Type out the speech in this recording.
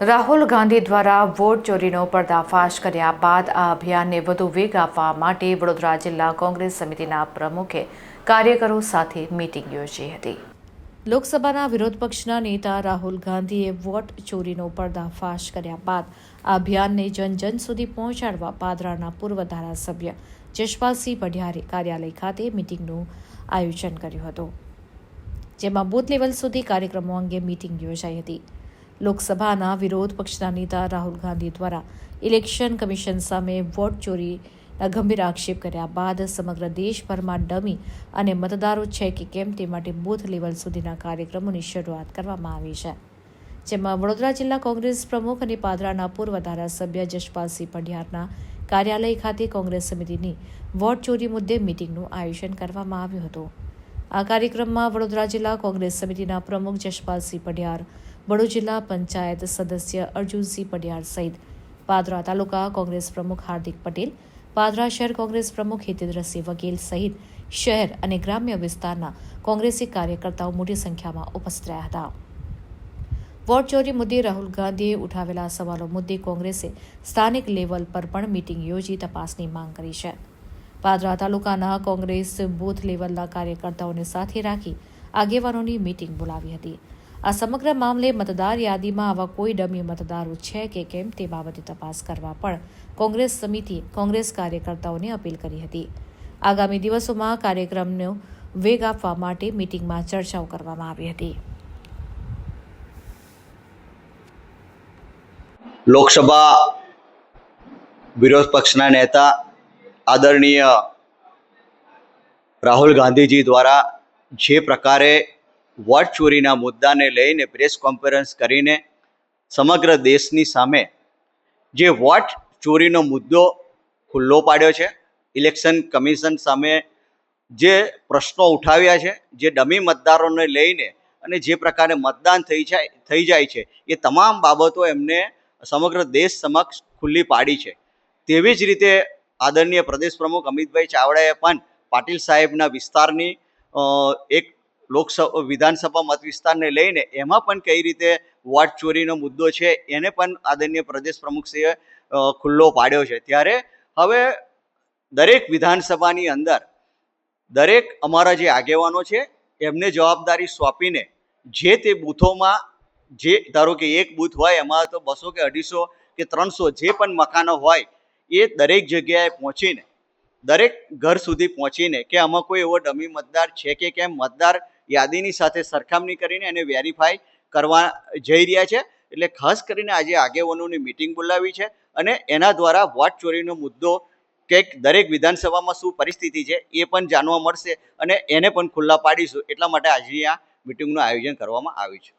રાહુલ ગાંધી દ્વારા વોટ ચોરીનો પર્દાફાશ કર્યા બાદ આ અભિયાનને વધુ વેગ આપવા માટે વડોદરા જિલ્લા કોંગ્રેસ સમિતિના પ્રમુખે કાર્યકરો સાથે મીટિંગ યોજી હતી. લોકસભાના વિરોધ પક્ષના નેતા રાહુલ ગાંધીએ વોટ ચોરીનો પર્દાફાશ કર્યા બાદ આ અભિયાનને જન જન સુધી પહોંચાડવા પાદરાના પૂર્વ ધારાસભ્ય જશપાલસિંહ પઢિયારે કાર્યાલય ખાતે મીટિંગનું આયોજન કર્યું હતું, જેમાં બૂથ લેવલ સુધી કાર્યક્રમો અંગે મીટિંગ યોજાઈ હતી. લોકસભાના વિરોધ પક્ષના નેતા રાહુલ ગાંધી દ્વારા ઇલેક્શન કમિશન સામે વોટ ચોરીના ગંભીર આક્ષેપ કર્યા બાદ સમગ્ર દેશભરમાં ડમી અને મતદારો છે કે કેમ તે માટે બૂથ લેવલ સુધીના કાર્યક્રમોની શરૂઆત કરવામાં આવી છે. જેમાં વડોદરા જિલ્લા કોંગ્રેસ પ્રમુખ અને પાદરાના પૂર્વ ધારાસભ્ય જશપાલસિંહ પઢિયારના કાર્યાલય ખાતે કોંગ્રેસ સમિતિની વોટ ચોરી મુદ્દે મીટિંગનું આયોજન કરવામાં આવ્યું હતું. આ કાર્યક્રમમાં વડોદરા જિલ્લા કોંગ્રેસ સમિતિના પ્રમુખ જશપાલસિંહ પઢિયાર વડોદ જિલ્લા પંચાયત સદસ્ય અર્જુનસિંહ પડિયાર સહિત પાદરા તાલુકા કોંગ્રેસ પ્રમુખ હાર્દિક પટેલ, પાદરા શહેર કોંગ્રેસ પ્રમુખ હિતેન્દ્રસિંહ વકીલ સહિત શહેર અને ગ્રામ્ય વિસ્તારના કોંગ્રેસી કાર્યકર્તાઓ મોટી સંખ્યામાં ઉપસ્થિત રહ્યા હતા. વોટ ચોરી મુદ્દે રાહુલ ગાંધીએ ઉઠાવેલા સવાલો મુદ્દે કોંગ્રેસે સ્થાનિક લેવલ પર પણ મીટિંગ યોજી તપાસની માંગ કરી છે. પાદરા તાલુકાના કોંગ્રેસ બૂથ લેવલના કાર્યકર્તાઓને સાથે રાખી આગેવાનોની મીટિંગ બોલાવી હતી. આ સમગ્ર મામલે મતદાર યાદીમાં આવા કોઈ ડમી મતદારો છે કે કેમ તે બાબતે તપાસ કરવા પણ કોંગ્રેસ સમિતિએ કોંગ્રેસ કાર્યકર્તાઓને અપીલ કરી હતી. આગામી દિવસોમાં કાર્યક્રમનો વેગ આપવા માટે મિટિંગમાં ચર્ચાઓ કરવામાં આવી હતી. લોકસભા વિરોધ પક્ષના નેતા આદરણીય રાહુલ ગાંધીજી દ્વારા જે પ્રકારે વોટ ચોરીના મુદ્દાને લઈને પ્રેસ કોન્ફરન્સ કરીને સમગ્ર દેશની સામે જે વોટ ચોરીનો મુદ્દો ખુલ્લો પાડ્યો છે ઇલેક્શન કમિશન સામે જે પ્રશ્નો ઉઠાવ્યા છે, જે ડમી મતદારોને લઈને અને જે પ્રકારે મતદાન થઈ જાય થઈ જાય છે, એ તમામ બાબતો એમને સમગ્ર દેશ સમક્ષ ખુલ્લી પાડી છે. તેવી જ રીતે આદરણીય પ્રદેશ પ્રમુખ અમિતભાઈ ચાવડાએ પણ પાટીલ સાહેબના વિસ્તારની એક લોકસભા, વિધાનસભા મત વિસ્તારને લઈને એમાં પણ કઈ રીતે વોટ ચોરીનો મુદ્દો છે, એને પણ આદરણીય પ્રદેશ પ્રમુખશ્રીએ ખુલ્લો પાડ્યો છે. ત્યારે હવે દરેક વિધાનસભાની અંદર દરેક અમારા જે આગેવાનો છે, એમને જવાબદારી સોંપીને જે તે બૂથોમાં, જે ધારો કે એક બૂથ હોય, એમાં તો બસો કે અઢીસો કે ત્રણસો જે પણ મકાનો હોય, એ દરેક જગ્યાએ પહોંચીને, દરેક ઘર સુધી પહોંચીને કે આમાં કોઈ એવો ડમી મતદાર છે કે કેમ? મતદાર યાદીની સાથે સરખામણી કરીને એને વેરીફાઈ કરવા જઈ રહ્યા છે. એટલે ખાસ કરીને આજે આગેવાનોની મિટિંગ બોલાવી છે અને એના દ્વારા વોટ ચોરીનો મુદ્દો કે દરેક વિધાનસભામાં શું પરિસ્થિતિ છે એ પણ જાણવા મળશે અને એને પણ ખુલ્લા પાડીશું. એટલા માટે આજે આ મિટિંગનું આયોજન કરવામાં આવ્યું છે.